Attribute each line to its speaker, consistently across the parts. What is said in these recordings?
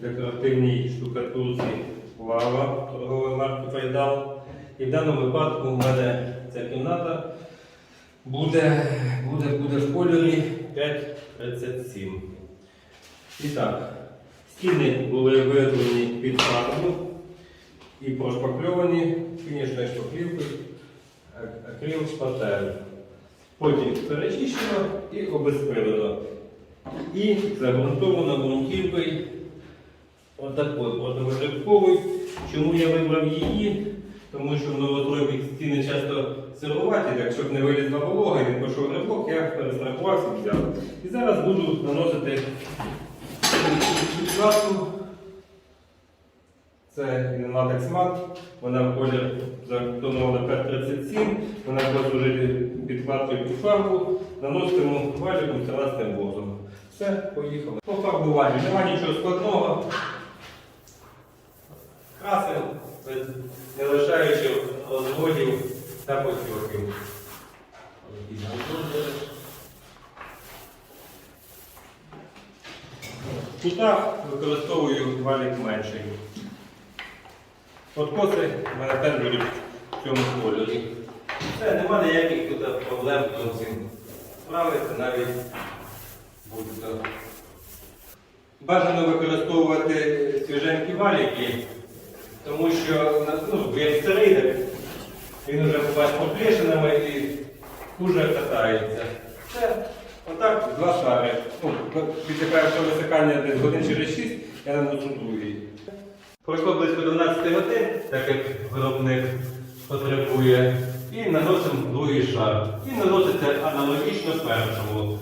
Speaker 1: декоративній штукатурці лава торгової марки Файдал. І в даному випадку у мене ця кімната буде, буде, буде в кольорі 5,37. І так, стіни були виготовлені під фарбу і прошпакльовані фінішною шпаклівкою ак- акрил шпатель. Потім перечищено і обезпилено. І загрунтовано ґрунтівкою отакою противогрибковою. Чому я вибрав її? Тому що в новотройних стіни часто сируваті, так щоб не вилізла волога, не пішов грибок, я перестрахувався і взяв. І зараз буду наносити підкладку. Це латекс мат, вона в колір затонована 537, вона буде служити підкладкою під фарбу, наносимо валіком 13 возом. Все, поїхали. По фарбуванню немає нічого складного. Красим, не лишаючи розводів та потьоків. В кутах використовую валік менший. Откоси в мене теж будуть в цьому кольорі. Все, нема ніяких тут проблем з цим справитися навіть будь-то. Бажано використовувати свіженькі валіки, тому що ну, він старий, так він вже з поплішинами і дуже катається. Все, отак два шари. Ну, після першого висихання десь годин через 6 я наношу другий. Пройшло близько 12 годин, так як виробник потребує, і наносимо другий шар. І наноситься аналогічно першому.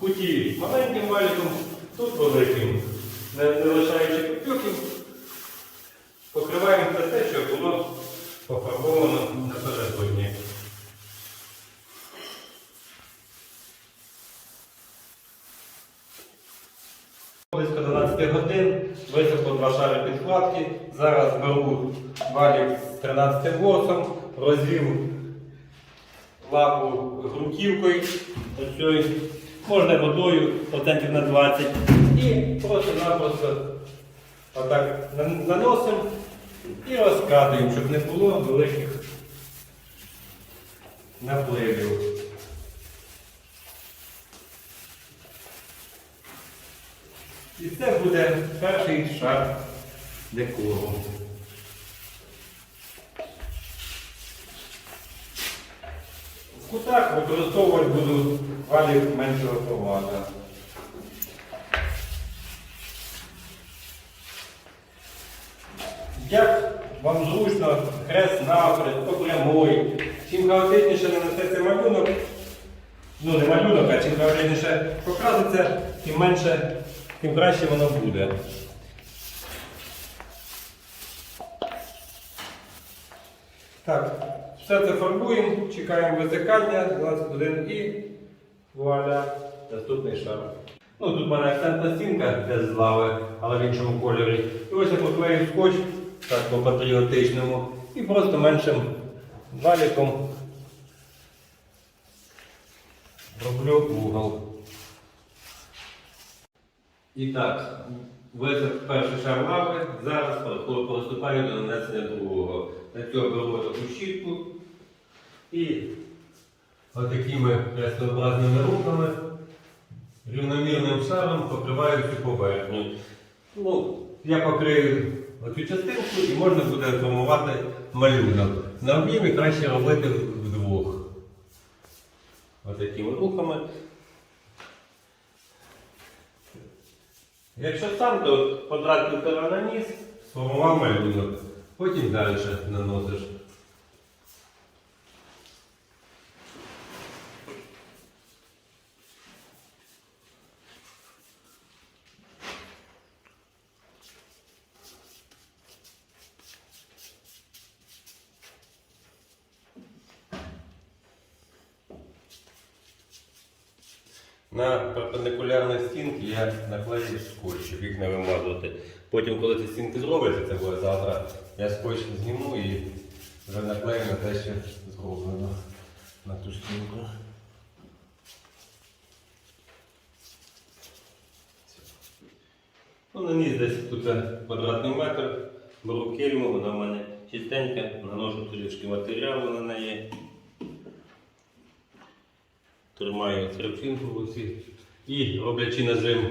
Speaker 1: Куті маленьким валіком, тут великим. Не, лишаючи копюків, покриваємо все те, що було пофарбовано напередодні. Близько 12 годин, висохло два шари підкладки. Зараз беру валік з 13 восом, розвів лапу грунтівкою, можна водою процентів на 20. І просто-напросто отак наносимо і розкатуємо, щоб не було великих напливів. І це буде перший шар декору. В кутах використовувати буду валік меншого формату. Як вам зручно, хрест навперед, по. Чим хаотичніше нанесеться малюнок, ну не малюнок, а чим хаотичніше покраситься, тим менше, тим краще воно буде. Так, все це фарбуємо, чекаємо висихання, 12 годин і вуаля, наступний шар. Ну, тут в мене акцентна стінка без з лави, але в іншому кольорі. І ось я поклею скотч, так по-патріотичному, і просто меншим валіком роблю угол. І так, висох перший шар лави, зараз приступаю до нанесення другого. Для цього беру таку щітку і отакими крестообразними руками рівномірним шаром покриваю цю поверхню. Ну, я покрию оцю частинку і можна буде формувати малюнок. На об'ємі краще робити вдвох. Отакими рухами. Якщо сам, то квадрат півтора наніс, сформував малюнок. Потім далі наносиш. На перпендикулярні стінки я наклею скотч, щоб їх не вимазувати. Потім, коли ці стінки зробляться, це буде завтра, я скотч зніму і вже наклею на те, що зроблено на ту стінку. Ну, наніс десь тут квадратний метр, беру кельму, вона в мене чистенька, наношу трішки матеріалу на неї. Тримаю тряпчинку в руці і роблячи нажим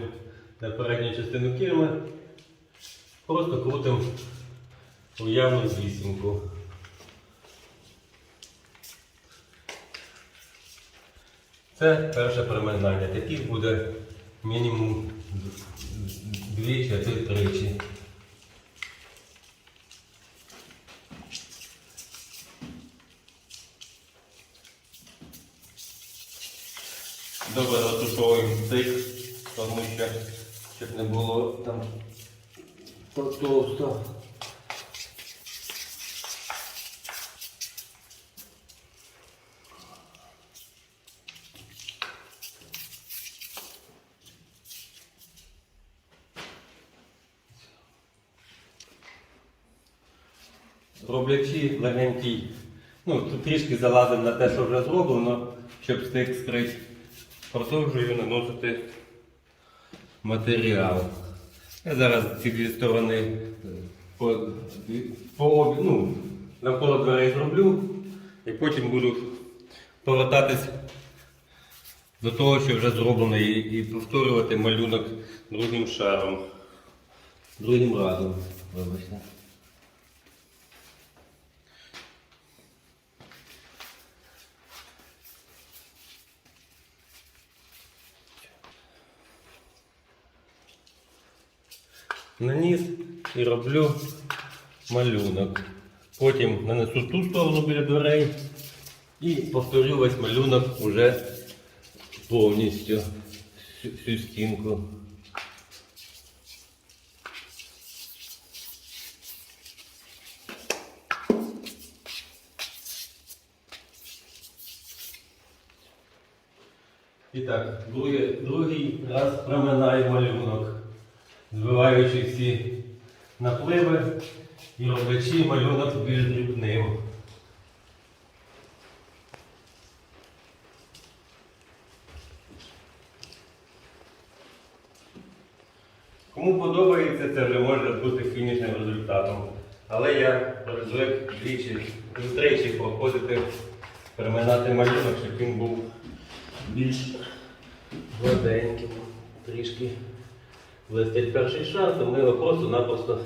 Speaker 1: на передню частину кельми, просто крутим уявну вісімку. Це перше приминання. Таких буде мінімум двічі, а то й тричі. Щоб не було там товсто. Роблячи легенький, ну тут трішки залазимо на те, що вже зроблено, щоб стик скрити, продовжую наносити матеріал. Я зараз ці дві сторони е, по, по ну, навколо дверей зроблю і потім буду повертатись до того, що вже зроблено, і, і повторювати малюнок другим шаром. Другим разом, вибачте. Наніс і роблю малюнок. Потім нанесу ту сторону біля дверей і повторю весь малюнок уже повністю всю, всю стінку. І так, другий, другий раз проминаю малюнок збиваючи всі напливи і роблячи малюнок більш дрібним. Кому подобається, це вже може бути фінішним результатом. Але я звик двічі, втричі проходити, переминати малюнок, щоб він був більш гладеньким, трішки блистить перший шар, то ми його просто-напросто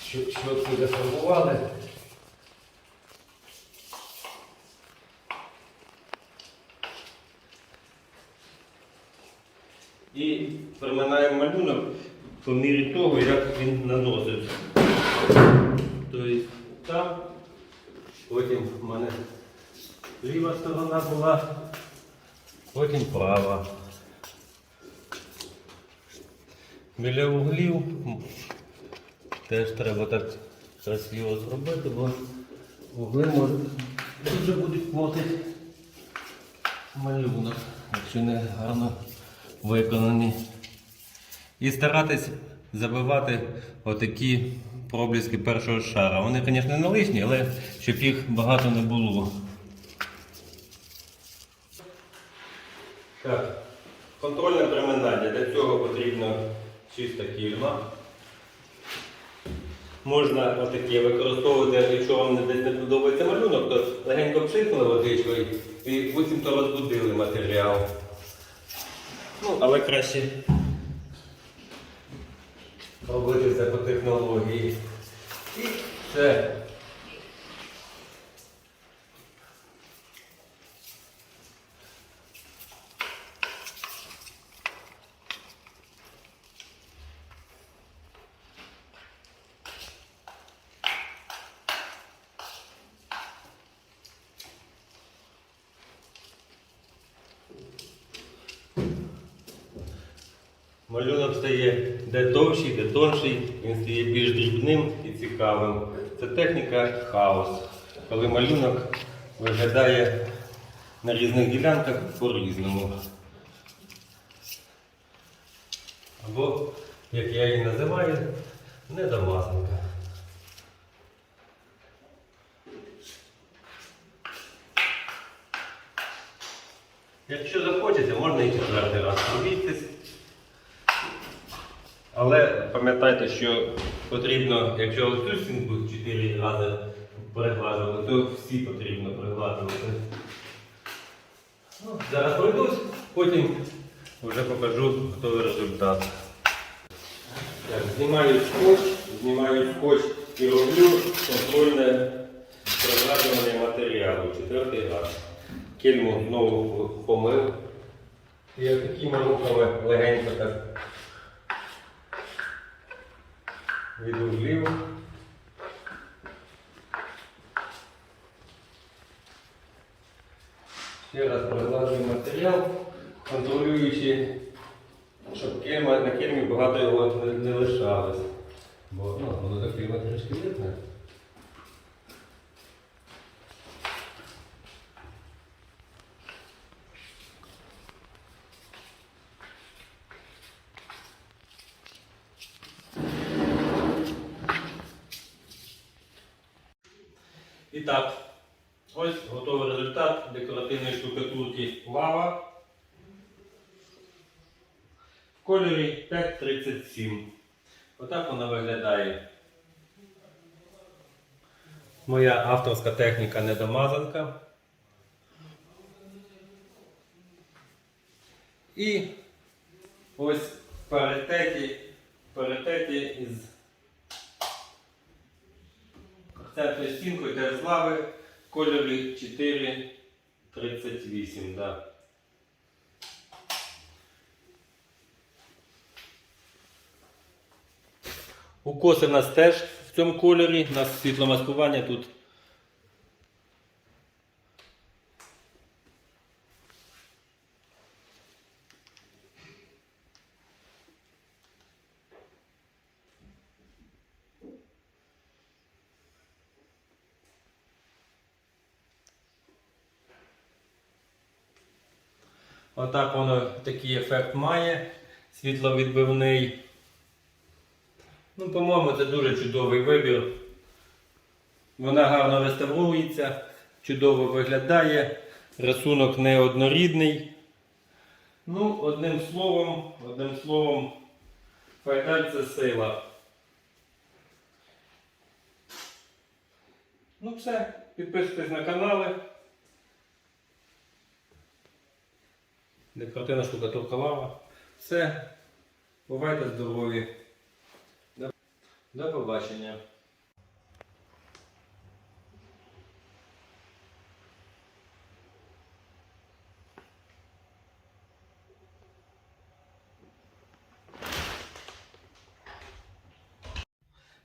Speaker 1: щотку деформували. І приминаємо малюнок по мірі того, як він наноситься. Тобто там, потім в мене ліва сторона була, потім права. Біля углів теж треба так красиво зробити, бо угли можуть дуже будуть портити малюнок, якщо не гарно виконані. І старатись забивати отакі пробліски першого шара. Вони, звісно, не лишні, але щоб їх багато не було. Так, контрольне приминання. Для цього потрібно чиста кільма. Можна отакі використовувати, якщо вам десь не подобається малюнок, то легенько пшикнули водичкою і буцімто розбудили матеріал. Ну, але краще робити це по технології. І все. Малюнок стає де товщий, де тонший, він стає більш дрібним і цікавим. Це техніка хаос, коли малюнок виглядає на різних ділянках по-різному. Або, як я її називаю, недомазника. Якщо захочеться, можна і четвертий раз пробійтесь. Але пам'ятайте, що потрібно, якщо оцю стінку 4 рази перегладжували, то всі потрібно перегладжувати. Ну, Зараз пройдусь, потім вже покажу готовий результат. Так, знімаю скотч, знімаю скотч і роблю контрольне пригладжування матеріалу четвертий раз. Кельму знову помив. І такими руками легенько так веду вліво. Ще раз пригладжую матеріал, контролюючи, щоб кельма, на кельмі багато його не, лишалось. Бо ну, воно так кельма видно. І так, ось готовий результат декоративної штукатурки лава в кольорі 537. Отак вона виглядає. Моя авторська техніка недомазанка. І ось в паритеті, паритеті із Центрою стінку йде з лави кольорі 438. Да. Укоси в нас теж в цьому кольорі, у нас світломаскування тут. Отак воно такий ефект має, світловідбивний. Ну, по-моєму, це дуже чудовий вибір. Вона гарно реставрується, чудово виглядає, рисунок неоднорідний. Ну, одним словом, одним словом, файдаль це сила. Ну все, підписуйтесь на канали. Декоративна штукатурка лава. Все. Бувайте здорові. До, побачення.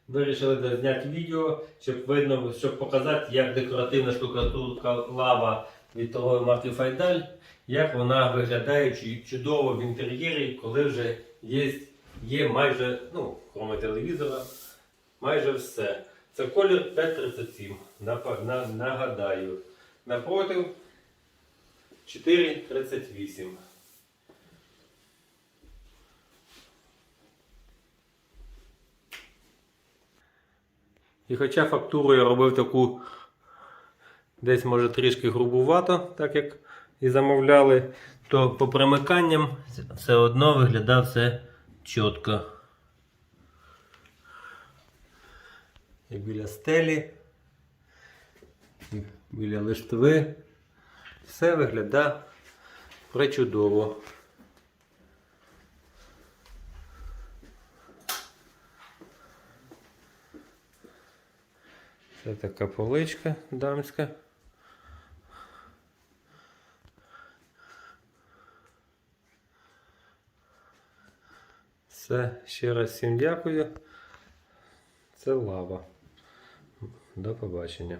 Speaker 1: Вирішили зняти відео, щоб видно, щоб показати, як декоративна штукатурка лава від того марки Файдаль, як вона виглядає чудово в інтер'єрі, коли вже є, є майже, ну, крім телевізора, майже все. Це колір 537. Напа- на- Нагадаю. Напротив 438. І хоча фактуру я робив таку десь може трішки грубувато, так як і замовляли, то по примиканням все одно виглядав все чітко. І біля стелі, і біля лиштви. Все виглядає пречудово. Це така поличка дамська. Все, ще раз всім дякую. Це лава. До побачення.